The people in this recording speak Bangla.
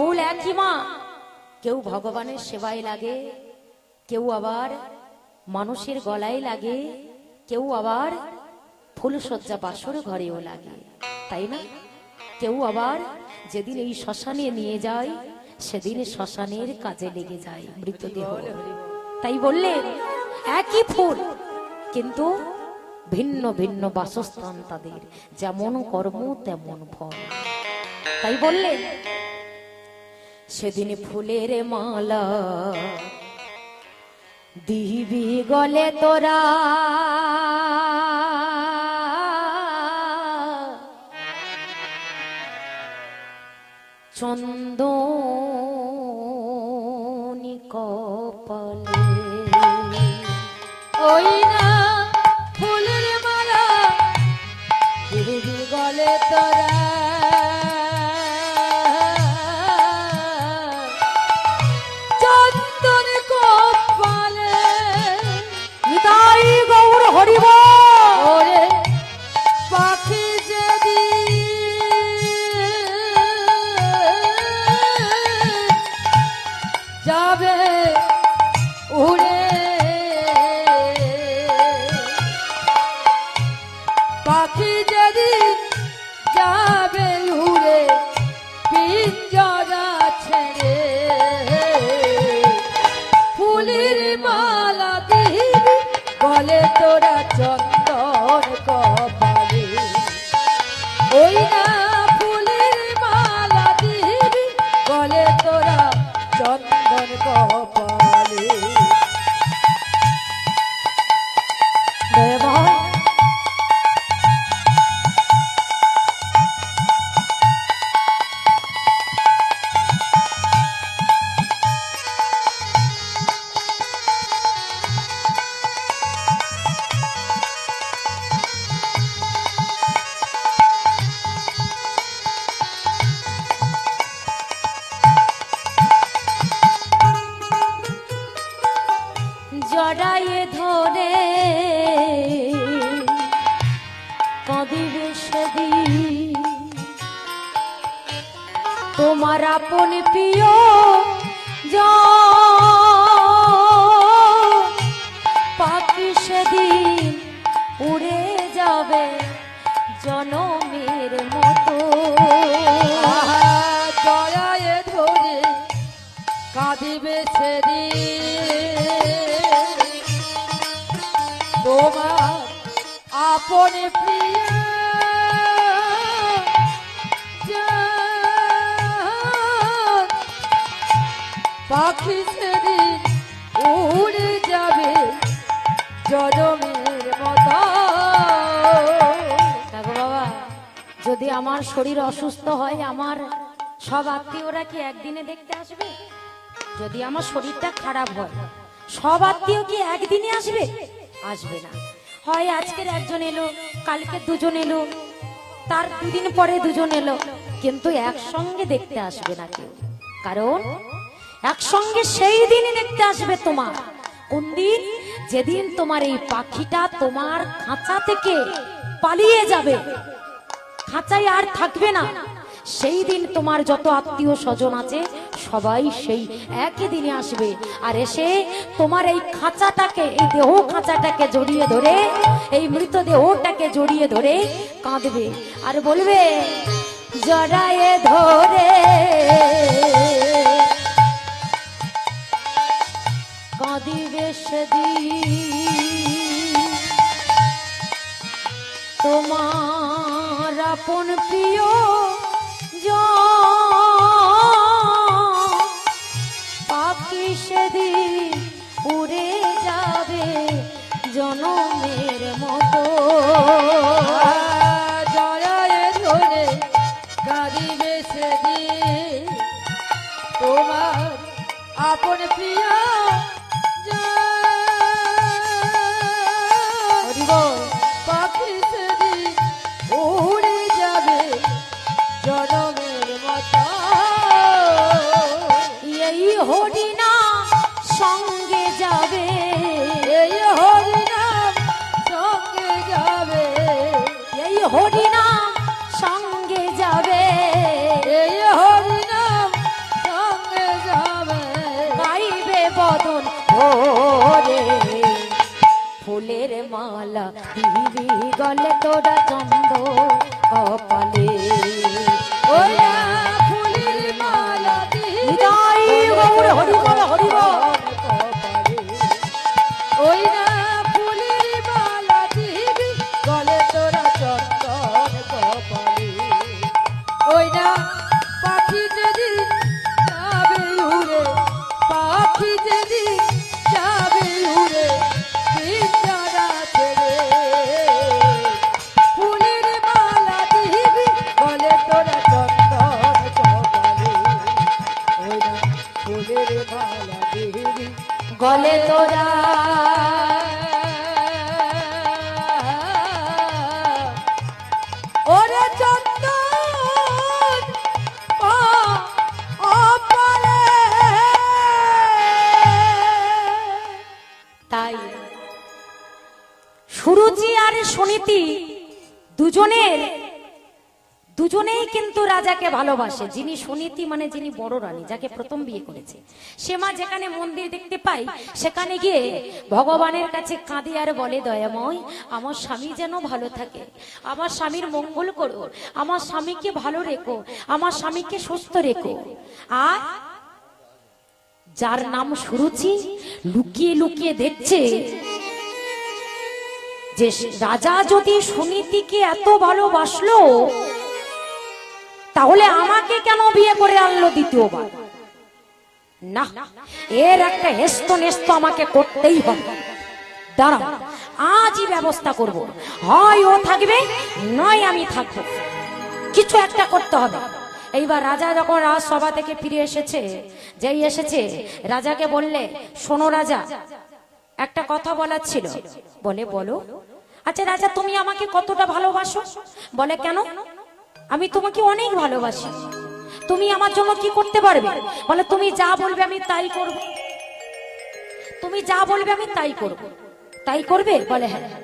ফুল একই মা কেউ ভগবানের সেবায় লাগে কেউ আবার মানুষের গলায় লাগে কেউ আবার ফুলসজ্জা বাসর ঘরেও লাগে তাই না কেউ আবার যেদিন এই শ্মশানে নিয়ে যায় সেদিন শ্মশানের কাজে লেগে যায় মৃতদেহ তাই বললে একই ফুল কিন্তু ভিন্ন ভিন্ন বাসস্থান তাদের যেমন কর্ম তেমন ফল তাই বললেন সেদিন ফুলের মালা দিবি গলে তোরা। চন্দনী কপালে ফুলের মালা দিবি গলে তোরা। বলে তোরা চন্দন কপালে জড়াইয়ে ধরে। কদিবে সেদিন তোমার আপন প্রিয় পাখি সেদিন উড়ে যাবে জনমের মতো। জয়ায় ধরে কাঁদিবে সেদিন। তোমার আপন পাখি উড়ে যাবে জনমের মতো। যদি আমার শরীর অসুস্থ হয়, আমার সব আত্মীয়রা কি একদিনে দেখতে আসবে? যদি আমার শরীরটা খারাপ হয়, সব আত্মীয় কি একদিনে আসবে? আসবে না। হয় আজকের একজন এলো, কালকে দুজন এলো, তার দুদিন পরে দুজন এলো, কিন্তু একসঙ্গে দেখতে আসবে না কেউ। কারণ একসঙ্গে সেই দিন দেখতে আসবে তোমার। কোন দিন? যেদিন তোমার এই পাখিটা তোমার খাঁচা থেকে পালিয়ে যাবে। খাঁচায় আর থাকবে না। সেই দিন তোমার যত আত্মীয় স্বজন আছে সবাই সেই একই দিনে আসবে। আর এসে তোমার এই খাঁচাটাকে, এই দেহ খাঁচাটাকে জড়িয়ে ধরে, এই মৃত দেহটাকে জড়িয়ে ধরে কাঁদবে। আর বলবে, জড়ায়ে ধরে। কাঁদিবে সেদিন। তোমার আপন প্রিয় জন সঙ্গে যাবে। এই যাবে। গাইবে বদন ফুলের মালা দিবি গলে তোরা গলে তোরা ওরে অপারে তাই সুরুচি আর সুনীতি দুজনের দুজনেই কিন্তু রাজাকে ভালোবাসে। যিনি সুনীতি মানে যিনি বড় রানী, যাকে প্রথম বিয়ে করেছে। সে মা যেখানে মন্দির দেখতে পাই, সেখানে গিয়ে ভগবানের কাছে কাঁদে আর বলে, দয়াময়, আমার স্বামী যেন ভালো থাকে। আমার স্বামীর মঙ্গল করো। আমার স্বামীকে ভালো রেখো। আমার স্বামীকে সুস্থ রেখো। আর যার নাম সুরুচি, লুকিয়ে লুকিয়ে দেখছে যে রাজা যদি সুনীতিকে এত ভালোবাসলো তাহলে আমাকে কেন বিয়ে করে আনলো দ্বিতীয়বার? না, এর একটা হেস্ত নেস্ত আমাকে করতেই হবে। দাঁড়াও, আজই ব্যবস্থা করব। হয় ও থাকবে, নয় আমি থাকব। কিছু একটা করতে হবে। এইবার রাজা যখন রাজসভা থেকে ফিরে এসেছে, যেই এসেছে, রাজাকে বললে, শোনো রাজা, একটা কথা বলার ছিল। বলে, বলো। আচ্ছা রাজা, তুমি আমাকে কতটা ভালোবাসো? বলে, কেন? আমি তোমাকে অনেক ভালোবাসি। তুমি আমার জন্য কি করতে পারবে? বলে, তুমি যা বলবে আমি তাই করব। তুমি যা বলবে আমি তাই করব। তাই করবে? বলে হ্যাঁ।